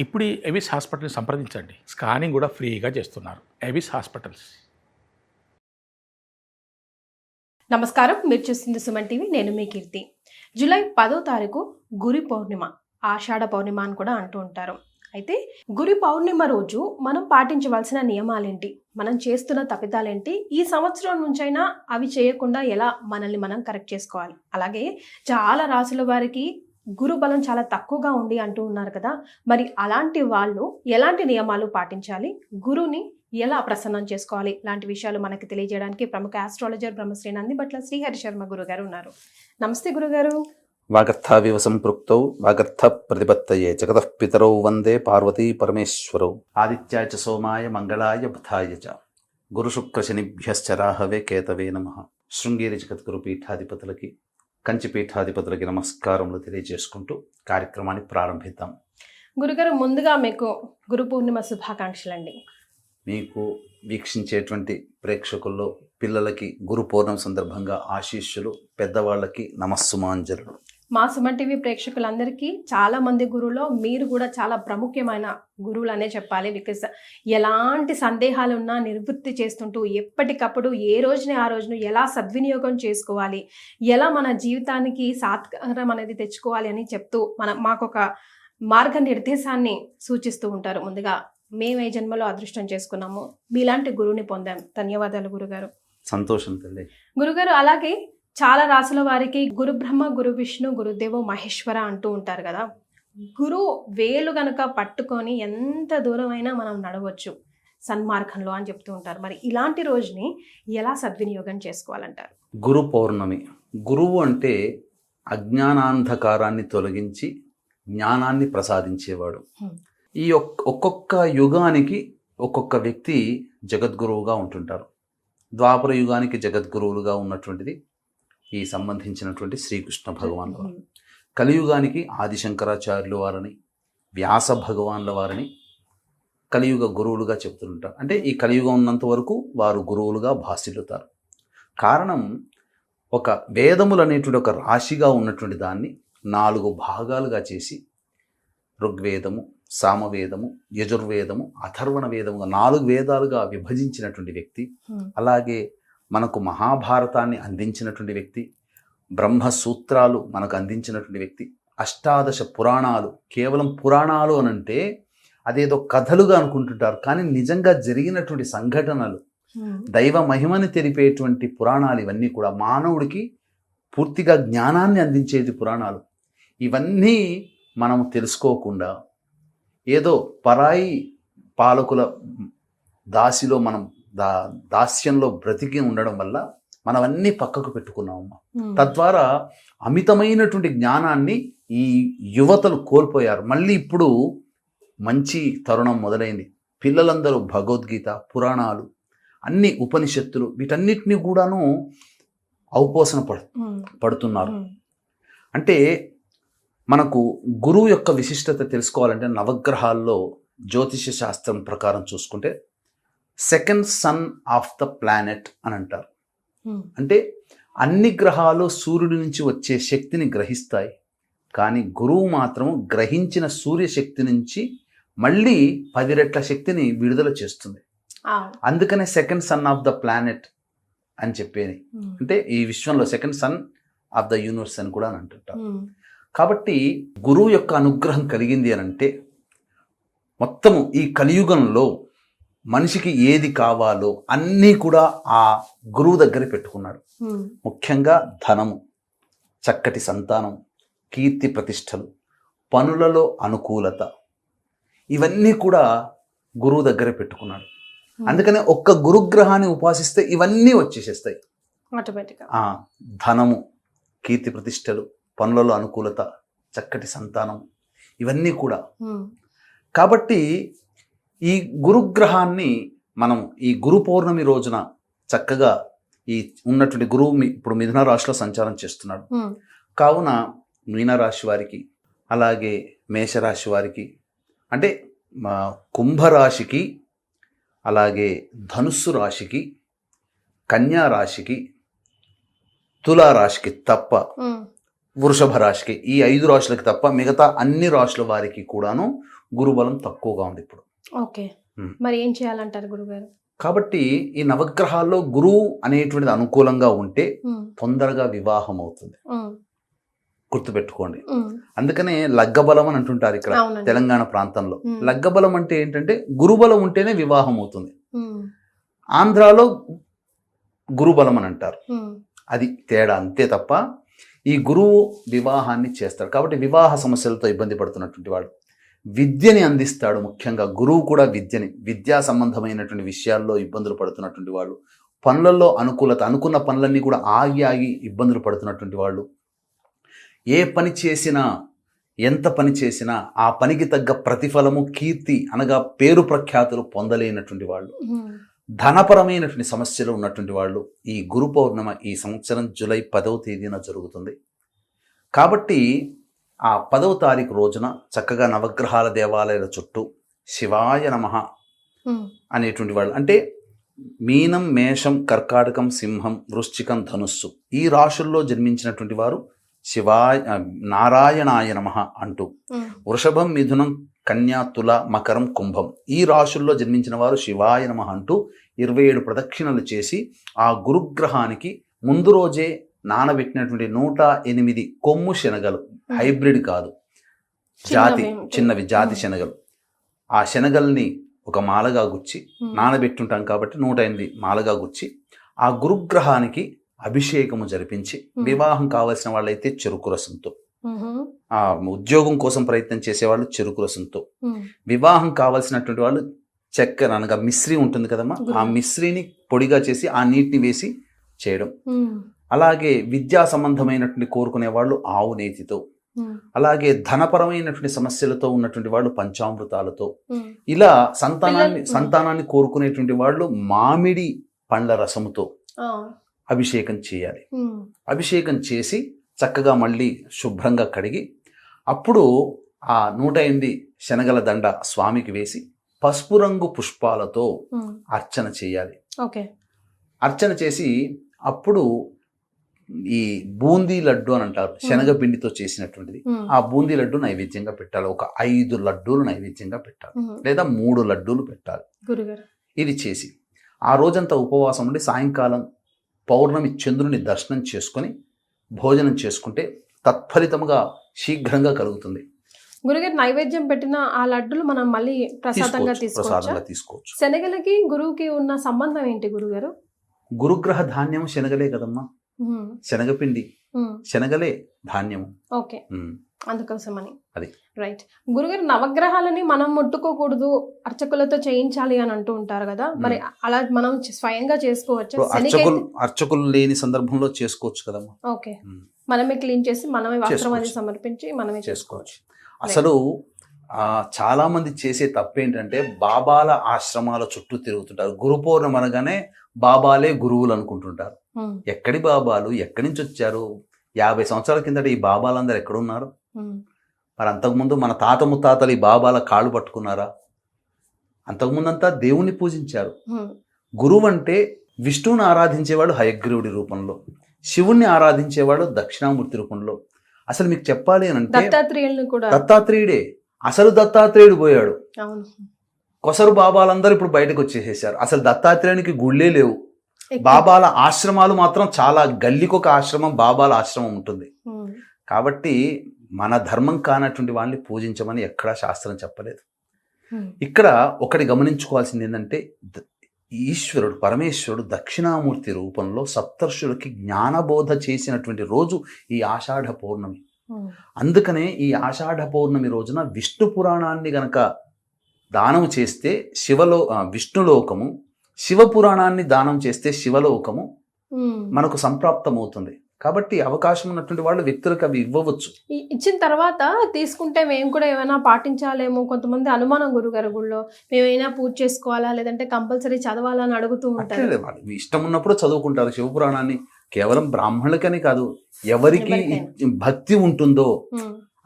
ఇప్పుడు ఎవిస్ హాస్పిటల్ని సంప్రదించండి. స్కానింగ్ కూడా ఫ్రీగా చేస్తున్నారు. Avis hospitals. నమస్కారం. మీరు చూస్తుంది సుమన్ టీవీ. నేను మీ కీర్తి. జూలై పదో తారీఖు గురి పౌర్ణిమ ఆషాఢ పౌర్ణిమ అని కూడా అంటూ ఉంటారు. అయితే గురి పౌర్ణిమ రోజు మనం పాటించవలసిన నియమాలేంటి? మనం చేస్తున్న తప్పిదాలేంటి? ఈ సంవత్సరం నుంచైనా అవి చేయకుండా ఎలా మనల్ని మనం కరెక్ట్ చేసుకోవాలి? అలాగే చాలా రాసుల వారికి గురు బలం చాలా తక్కువగా ఉంది అంటూ ఉన్నారు కదా. మరి అలాంటి వాళ్ళు ఎలాంటి నియమాలు పాటించాలి? గురుని ఎలా ప్రసన్నం చేసుకోవాలి? ఇలాంటి విషయాలు మనకి తెలియజేయడానికి ప్రముఖ ఆస్ట్రాలజర్ బ్రహ్మశ్రీ నందిబట్ల శ్రీహరి శర్మ గురుగారు ఉన్నారు. నమస్తే గురుగారు. వాగర్థావివ సంపృక్తౌ వాగర్థ ప్రతిపత్తయే జగతః పితరౌ వందే పార్వతీ పరమేశ్వరౌ. ఆదిత్యాయ చ సోమాయ మంగళాయ బుధాయ చ. గురుశుక్రశనిభ్యశ్చ రాహవే కేతవే నమ. శృంగేరి జగద్గురు పీఠాధిపతులకి కంచి పీఠాధిపతులకి నమస్కారములు తెలియజేసుకుంటూ కార్యక్రమాన్ని ప్రారంభిద్దాం. గురుగారు ముందుగా మీకు గురు పూర్ణిమ శుభాకాంక్షలండి. మీకు వీక్షించేటువంటి ప్రేక్షకుల్లో పిల్లలకి గురు పౌర్ణమి సందర్భంగా ఆశీస్సులు పెద్దవాళ్ళకి నమస్సుమాంజలు. మా సుమన్ టీవీ ప్రేక్షకులందరికీ చాలా మంది గురువులో మీరు కూడా చాలా ప్రముఖమైన గురువులనే చెప్పాలి. బికాస్ ఎలాంటి సందేహాలు ఉన్నా నివృత్తి చేస్తుంటూ ఎప్పటికప్పుడు ఏ రోజుని ఆ రోజును ఎలా సద్వినియోగం చేసుకోవాలి? ఎలా మన జీవితానికి సాత్కారం అనేది తెచ్చుకోవాలి అని చెప్తూ మన మాకొక మార్గ నిర్దేశాన్ని సూచిస్తూ ఉంటారు. ముందుగా మేము ఏ జన్మలో అదృష్టం చేసుకున్నాము. మీలాంటి గురువుని పొందాం. ధన్యవాదాలు గురుగారు. సంతోషం తల్లి. గురుగారు అలాగే చాలా రాసుల వారికి గురు బ్రహ్మ గురు విష్ణు గురుదేవో మహేశ్వర అంటూ ఉంటారు కదా. గురు వేలు గనక పట్టుకొని ఎంత దూరం అయినా మనం నడవచ్చు సన్మార్గంలో అని చెప్తూ ఉంటారు. మరి ఇలాంటి రోజుని ఎలా సద్వినియోగం చేసుకోవాలంటారు? గురు పౌర్ణమి. గురువు అంటే అజ్ఞానాంధకారాన్ని తొలగించి జ్ఞానాన్ని ప్రసాదించేవాడు. ఈ ఒక్- ఒక్కొక్క యుగానికి ఒక్కొక్క వ్యక్తి జగద్గురువుగా ఉంటుంటారు. ద్వాపర యుగానికి జగద్గురువులుగా ఉన్నటువంటిది ఈ సంబంధించినటువంటి శ్రీకృష్ణ భగవాన్ వారు. కలియుగానికి ఆదిశంకరాచార్యుల వారని వ్యాస భగవాన్ల వారిని కలియుగ గురువులుగా చెప్తుంటారు. అంటే ఈ కలియుగం ఉన్నంత వరకు వారు గురువులుగా భాసిల్లుతారు కారణం ఒక వేదములు అనేటువంటి ఒక రాశిగా ఉన్నటువంటి దాన్ని నాలుగు భాగాలుగా చేసి ఋగ్వేదము సామవేదము యజుర్వేదము అథర్వణ వేదముగా నాలుగు వేదాలుగా విభజించినటువంటి వ్యక్తి. అలాగే మనకు మహాభారతాన్ని అందించినటువంటి వ్యక్తి బ్రహ్మసూత్రాలు మనకు అందించినటువంటి వ్యక్తి అష్టాదశ పురాణాలు కేవలం పురాణాలు అనంటే అదేదో కథలుగా అనుకుంటుంటారు. కానీ నిజంగా జరిగినటువంటి సంఘటనలు దైవ మహిమని తెలిపేటువంటి పురాణాలు ఇవన్నీ కూడా మానవుడికి పూర్తిగా జ్ఞానాన్ని అందించేది పురాణాలు. ఇవన్నీ మనం తెలుసుకోకుండా ఏదో పరాయి పాలకుల దాసిలో మనం దా దాస్యంలో బ్రతికి ఉండడం వల్ల మనం అన్నీ పక్కకు పెట్టుకున్నామమ్మా. తద్వారా అమితమైనటువంటి జ్ఞానాన్ని ఈ యువతలు కోల్పోయారు. మళ్ళీ ఇప్పుడు మంచి తరుణం మొదలైంది. పిల్లలందరూ భగవద్గీత పురాణాలు అన్ని ఉపనిషత్తులు వీటన్నిటిని కూడాను ఔపోసన పడు పడుతున్నారు. అంటే మనకు గురువు యొక్క విశిష్టత తెలుసుకోవాలంటే నవగ్రహాల్లో జ్యోతిష శాస్త్రం ప్రకారం చూసుకుంటే second sun of the planet అని అంటారు. అంటే అన్ని గ్రహాలు సూర్యుడి నుంచి వచ్చే శక్తిని గ్రహిస్తాయి. కానీ గురువు మాత్రం గ్రహించిన సూర్యశక్తి నుంచి మళ్ళీ పది రెట్ల శక్తిని విడుదల చేస్తుంది. అందుకనే second sun of the planet అని చెప్పేది. అంటే ఈ విశ్వంలో second sun of the universe అని కూడా అని అంటుంటారు. కాబట్టి గురువు యొక్క అనుగ్రహం కలిగింది అని అంటే మొత్తము ఈ కలియుగంలో మనిషికి ఏది కావాలో అన్నీ కూడా ఆ గురువు దగ్గర పెట్టుకున్నాడు. ముఖ్యంగా ధనము చక్కటి సంతానం కీర్తి ప్రతిష్టలు పనులలో అనుకూలత ఇవన్నీ కూడా గురువు దగ్గర పెట్టుకున్నాడు. అందుకనే ఒక్క గురుగ్రహాన్ని ఉపాసిస్తే ఇవన్నీ వచ్చేసేస్తాయి. ధనము కీర్తి ప్రతిష్టలు పనులలో అనుకూలత చక్కటి సంతానం ఇవన్నీ కూడా. కాబట్టి ఈ గురుగ్రహాన్ని మనం ఈ గురు పౌర్ణమి రోజున చక్కగా ఈ ఉన్నటువంటి గురువు ఇప్పుడు మిథున రాశిలో సంచారం చేస్తున్నాడు. కావున మీనరాశి వారికి అలాగే మేషరాశి వారికి అంటే మా కుంభరాశికి అలాగే ధనుస్సు రాశికి కన్యా రాశికి తులారాశికి తప్ప వృషభ రాశికి ఈ ఐదు రాశులకి తప్ప మిగతా అన్ని రాశుల వారికి కూడాను గురుబలం తక్కువగా ఉంది ఇప్పుడు. ఓకే. మరి ఏం చేయాలంటారు గురుగారు? కాబట్టి ఈ నవగ్రహాల్లో గురువు అనేటువంటిది అనుకూలంగా ఉంటే తొందరగా వివాహం అవుతుంది. గుర్తుపెట్టుకోండి. అందుకనే లగ్గబలం అని అంటుంటారు ఇక్కడ. తెలంగాణ ప్రాంతంలో. లగ్గబలం అంటే ఏంటంటే గురుబలం ఉంటేనే వివాహం అవుతుంది. ఆంధ్రాలో గురుబలం అని అంటారు. అది తేడా అంతే తప్ప ఈ గురువు వివాహాన్ని చేస్తాడు కాబట్టి వివాహ సమస్యలతో ఇబ్బంది పడుతున్నటువంటి వాడు విద్యని అందిస్తాడు ముఖ్యంగా. గురువు కూడా విద్యని విద్యా సంబంధమైనటువంటి విషయాల్లో ఇబ్బందులు పడుతున్నటువంటి వాళ్ళు పనులలో అనుకూలత అనుకున్న పనులన్నీ కూడా ఆగి ఆగి ఇబ్బందులు పడుతున్నటువంటి వాళ్ళు. ఏ పని చేసినా ఎంత పని చేసినా ఆ పనికి తగ్గ ప్రతిఫలము కీర్తి అనగా పేరు ప్రఖ్యాతులు పొందలేనటువంటి వాళ్ళు. ధనపరమైనటువంటి సమస్యలు ఉన్నటువంటి వాళ్ళు ఈ గురు పౌర్ణమ ఈ సంవత్సరం జూలై పదవ తేదీన జరుగుతుంది. కాబట్టి ఆ పదవ తారీఖు రోజున చక్కగా నవగ్రహాల దేవాలయాల చుట్టూ శివాయ నమః అనేటువంటి వాళ్ళు. అంటే మీనం మేషం కర్కాటకం సింహం వృశ్చికం ధనుస్సు ఈ రాశుల్లో జన్మించినటువంటి వారు శివాయ నారాయణాయ నమః అంటూ. వృషభం మిథునం కన్యా తుల మకరం కుంభం ఈ రాశుల్లో జన్మించిన వారు శివాయ నమః అంటూ ఇరవై ఏడు ప్రదక్షిణలు చేసి ఆ గురుగ్రహానికి ముందు రోజే నానబెట్టినటువంటి నూట ఎనిమిది కొమ్ము శనగలు హైబ్రిడ్ కాదు జాతి చిన్నవి. జాతి. శనగలు ఆ శనగల్ని ఒక మాలగా గుచ్చి. నానబెట్టుంటాం కాబట్టి నూట ఎనిమిది మాలగా గుచ్చి ఆ గురుగ్రహానికి అభిషేకము జరిపించి. వివాహం కావలసిన వాళ్ళైతే చెరుకు రసంతో ఆ ఉద్యోగం కోసం ప్రయత్నం చేసేవాళ్ళు చెరుకు రసంతో వివాహం కావాల్సినటువంటి వాళ్ళు చక్కెర అనగా మిశ్రీ ఉంటుంది కదమ్మా ఆ. మిశ్రీని పొడిగా చేసి ఆ నీటిని వేసి చేయడం అలాగే విద్యా సంబంధమైనటువంటి కోరుకునే వాళ్ళు ఆవు నేతితో. ఉమ్, అలాగే ధనపరమైనటువంటి సమస్యలతో ఉన్నటువంటి వాళ్ళు పంచామృతాలతో. ఇలా సంతానాన్ని సంతానాన్ని కోరుకునేటువంటి వాళ్ళు మామిడి పండ్ల రసముతో అభిషేకం చేయాలి. అభిషేకం చేసి చక్కగా మళ్ళీ శుభ్రంగా కడిగి అప్పుడు ఆ నూట ఎనిమిది శనగల దండ స్వామికి వేసి పసుపు రంగు పుష్పాలతో. అర్చన చేయాలి. ఓకే. అర్చన చేసి అప్పుడు ఈ బూందీ లడ్డు అని అంటారు శనగపిండితో చేసినటువంటిది. ఆ బూందీ లడ్డు నైవేద్యంగా పెట్టాలి. ఒక ఐదు లడ్డూలు నైవేద్యంగా పెట్టాలి. లేదా మూడు లడ్డూలు పెట్టాలి. ఇది చేసి ఆ రోజంతా ఉపవాసం ఉండి సాయంకాలం పౌర్ణమి చంద్రుని దర్శనం చేసుకొని భోజనం చేసుకుంటే తత్ఫలితముగా శీఘ్రంగా కలుగుతుంది. గురుగారు నైవేద్యం పెట్టిన ఆ లడ్డులు మనం మళ్ళీ ప్రసాదంగా తీసుకోవచ్చు, తీసుకోవచ్చా? ప్రసాదంగా తీసుకోవచ్చు. శనగలకి గురువుకి ఉన్న సంబంధం ఏంటి గురుగారు? గురుగ్రహ ధాన్యం శనగలే కదమ్మా. శనగపిండి. శనగలే ధాన్యము. ఓకే. ఉమ్. అందుకోసమని. అది. రైట్. గురుగారు నవగ్రహాలని మనం ముట్టుకోకూడదు అర్చకులతో చేయించాలి అని అంటూ ఉంటారు కదా. మరి అలా మనం స్వయంగా చేసుకోవచ్చు? అర్చకులు అర్చకులు లేని సందర్భంలో చేసుకోవచ్చు కదమ్మా. ఓకే. మనమే క్లీన్ చేసి మనమే వస్త్రం అది. సమర్పించి మనమే చేసుకోవచ్చు. అసలు ఆ, చాలా మంది చేసే తప్పేంటంటే బాబాల ఆశ్రమాల చుట్టూ తిరుగుతుంటారు. గురు పౌర్ణమి అనగానే బాబాలే గురువులు అనుకుంటుంటారు. ఎక్కడి బాబాలు ఎక్కడి నుంచి వచ్చారు? యాభై సంవత్సరాల కిందట ఈ బాబాలందరూ ఎక్కడున్నారు? మరి అంతకుముందు మన తాత ముత్తాతలు ఈ బాబాల కాళ్ళు పట్టుకున్నారా? అంతకుముందంతా దేవుణ్ణి పూజించారు. గురువు అంటే విష్ణువుని ఆరాధించేవాడు హయగ్రీవుడి రూపంలో శివుణ్ణి ఆరాధించేవాడు దక్షిణామూర్తి రూపంలో. అసలు మీకు చెప్పాలి అని అంటే దత్తాత్రేయుడే. అసలు దత్తాత్రేయుడు పోయాడు. కొసరు బాబాలందరూ ఇప్పుడు బయటకు వచ్చేసేసారు అసలు దత్తాత్రేయునికి గుళ్ళే లేవు. బాబాల ఆశ్రమాలు మాత్రం చాలా గల్లీకొక ఆశ్రమం బాబాల ఆశ్రమం ఉంటుంది. కాబట్టి మన ధర్మం కానటువంటి వాళ్ళని పూజించమని ఎక్కడా శాస్త్రం చెప్పలేదు. ఇక్కడ ఒకటి గమనించుకోవాల్సింది ఏంటంటే ఈశ్వరుడు పరమేశ్వరుడు దక్షిణామూర్తి రూపంలో సప్తర్షులకి జ్ఞానబోధ చేసినటువంటి రోజు ఈ ఆషాఢ పౌర్ణమి. అందుకనే ఈ ఆషాఢ పౌర్ణమి రోజున విష్ణు పురాణాన్ని గనక దానం చేస్తే శివలో విష్ణులోకము శివ పురాణాన్ని దానం చేస్తే శివలోకము. మనకు సంప్రాప్తమవుతుంది. కాబట్టి అవకాశం ఉన్నటువంటి వాళ్ళు వ్యక్తులకు అవి ఇవ్వవచ్చు. ఇచ్చిన తర్వాత తీసుకుంటే మేము కూడా ఏమైనా పాటించాలేమో కొంతమంది అనుమానం గురుగారు గుళ్ళో. మేమైనా పూజ చేసుకోవాలా లేదంటే కంపల్సరీ చదవాలా అని అడుగుతూ ఉంటారు. వాళ్ళు. ఇష్టం ఉన్నప్పుడు చదువుకుంటారు శివ పురాణాన్ని కేవలం బ్రాహ్మణులకని కాదు ఎవరికి. భక్తి ఉంటుందో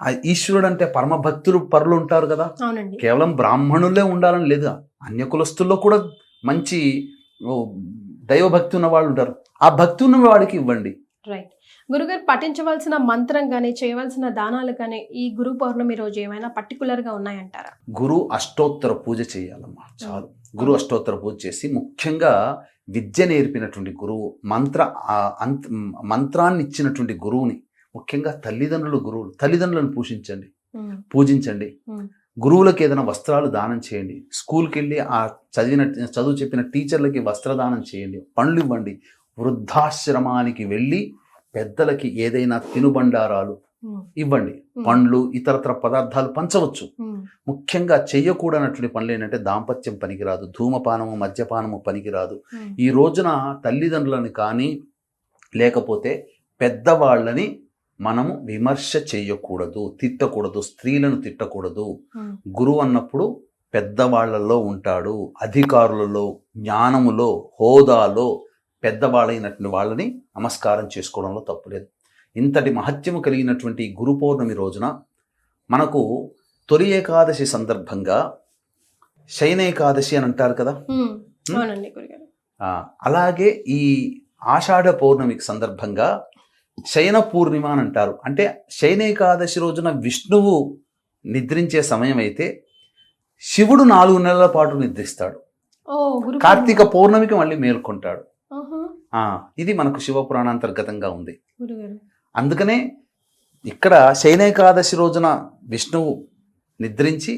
ఆ ఈశ్వరుడు అంటే పరమ భక్తులు పరులు ఉంటారు కదా. కేవలం బ్రాహ్మణులే ఉండాలని లేదు. అన్య కులస్తుల్లో కూడా మంచి దైవభక్తి ఉన్న వాళ్ళు ఉంటారు. ఆ భక్తి ఉన్న వాడికి ఇవ్వండి. రైట్ గురుగారు పఠించవలసిన మంత్రం కానీ చేయవలసిన దానాలు కానీ ఈ గురు పౌర్ణమి రోజు ఏమైనా పర్టికులర్గా ఉన్నాయంటారా? గురు అష్టోత్తర పూజ చేయాలమ్మా. చాలు. గురు అష్టోత్తర పూజ చేసి ముఖ్యంగా విద్య నేర్పినటువంటి గురువు మంత్ర అంత మంత్రాన్ని ఇచ్చినటువంటి గురువుని ముఖ్యంగా తల్లిదండ్రులు గురువులు తల్లిదండ్రులను పూజించండి. ఉమ్, పూజించండి. ఉమ్, గురువులకు ఏదైనా వస్త్రాలు దానం చేయండి. స్కూల్కి వెళ్ళి ఆ చదివిన చదువు చెప్పిన టీచర్లకి వస్త్రదానం చేయండి. పండ్లు ఇవ్వండి. వృద్ధాశ్రమానికి వెళ్ళి పెద్దలకి ఏదైనా తినుబండారాలు ఇవ్వండి. పండ్లు ఇతరత్ర పదార్థాలు పంచవచ్చు. ముఖ్యంగా చెయ్యకూడనటువంటి పనులు ఏంటంటే దాంపత్యం పనికిరాదు. ధూమపానము మద్యపానము పనికిరాదు. ఈ రోజున తల్లిదండ్రులను కానీ లేకపోతే పెద్దవాళ్ళని మనము విమర్శ చేయకూడదు తిట్టకూడదు స్త్రీలను తిట్టకూడదు. గురువు అన్నప్పుడు పెద్దవాళ్ళలో ఉంటాడు అధికారులలో జ్ఞానములో హోదాలో పెద్దవాళ్ళైనటువంటి వాళ్ళని నమస్కారం చేసుకోవడంలో తప్పులేదు. ఇంతటి మహత్యము కలిగినటువంటి గురు పౌర్ణమి రోజున మనకు తొలి ఏకాదశి సందర్భంగా శయన ఏకాదశి అని అంటారు కదా? అలాగే ఈ ఆషాఢ పౌర్ణమికి సందర్భంగా శయన పూర్ణిమ అని అంటారు అంటే శయన ఏకాదశి రోజున విష్ణువు నిద్రించే సమయం అయితే శివుడు నాలుగు నెలల పాటు నిద్రిస్తాడు. కార్తీక పౌర్ణమికి మళ్ళీ మేల్కొంటాడు. ఇది మనకు శివ పురాణాంతర్గతంగా ఉంది అందుకనే ఇక్కడ శయన ఏకాదశి రోజున విష్ణువు నిద్రించి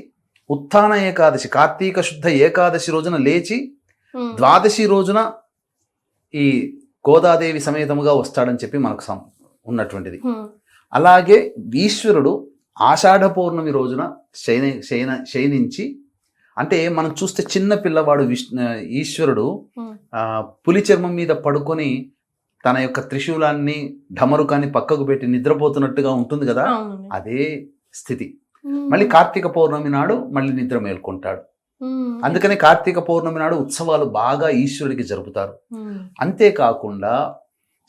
ఉత్థాన ఏకాదశి కార్తీక శుద్ధ ఏకాదశి రోజున లేచి ద్వాదశి రోజున ఈ గోదాదేవి సమేతముగా వస్తాడని చెప్పి మనకు సం- ఉన్నటువంటిది. అలాగే ఈశ్వరుడు ఆషాఢ పౌర్ణమి రోజున శయన శయన శయనించి అంటే మనం చూస్తే చిన్న పిల్లవాడు విష్ణు ఈశ్వరుడు పులి చర్మం మీద పడుకొని తన యొక్క త్రిశూలాన్ని ఢమరుకాన్ని పక్కకు పెట్టి నిద్రపోతున్నట్టుగా ఉంటుంది కదా. అదే స్థితి. మళ్ళీ కార్తీక పౌర్ణమి నాడు మళ్ళీ నిద్ర మేల్కొంటాడు. అందుకనే కార్తీక పౌర్ణమి నాడు ఉత్సవాలు బాగా ఈశ్వరుడికి జరుపుతారు. అంతేకాకుండా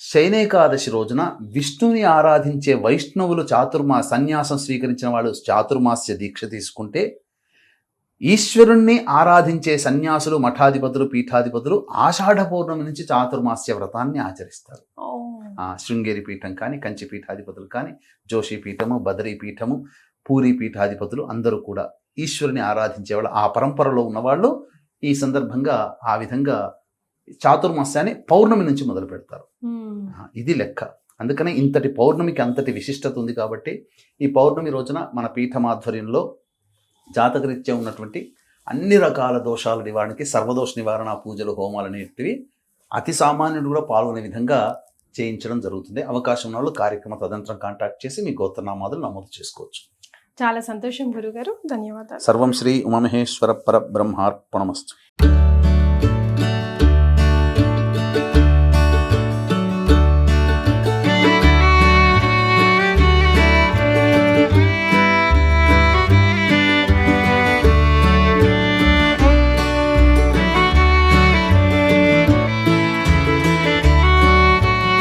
శయనేకాదశి రోజున విష్ణుని ఆరాధించే వైష్ణవులు చాతుర్మా సన్యాసం స్వీకరించిన వాళ్ళు చాతుర్మాస్య దీక్ష తీసుకుంటే ఈశ్వరుణ్ణి ఆరాధించే సన్యాసులు మఠాధిపతులు పీఠాధిపతులు ఆషాఢ పౌర్ణమి నుంచి చాతుర్మాస్య వ్రతాన్ని ఆచరిస్తారు. శృంగేరి పీఠం కానీ కంచి పీఠాధిపతులు కానీ జోషి పీఠము బదరీ పీఠము పూరి పీఠాధిపతులు అందరూ కూడా ఈశ్వరుని ఆరాధించే వాళ్ళు ఆ పరంపరలో ఉన్నవాళ్ళు ఈ సందర్భంగా ఆ విధంగా చాతుర్మాస్యాన్ని పౌర్ణమి నుంచి మొదలు పెడతారు. ఇది లెక్క. అందుకనే ఇంతటి పౌర్ణమికి అంతటి విశిష్టత ఉంది కాబట్టి ఈ పౌర్ణమి రోజున మన పీఠమాధ్వర్యంలో జాతకరీత్యా ఉన్నటువంటి అన్ని రకాల దోషాల నివారణకి సర్వదోష నివారణ పూజలు హోమాలు అనేటివి అతి సామాన్యుడు కూడా పాల్గొనే విధంగా చేయించడం జరుగుతుంది. అవకాశం ఉన్న వాళ్ళు కార్యక్రమ తదంతరం కాంటాక్ట్ చేసి మీ గోత్రనామాదులు నమోదు చేసుకోవచ్చు. చాలా సంతోషం గురుగారు. ధన్యవాదాలు. సర్వం శ్రీ ఉమమహేశ్వర పర బ్రహ్మార్పణమస్తు.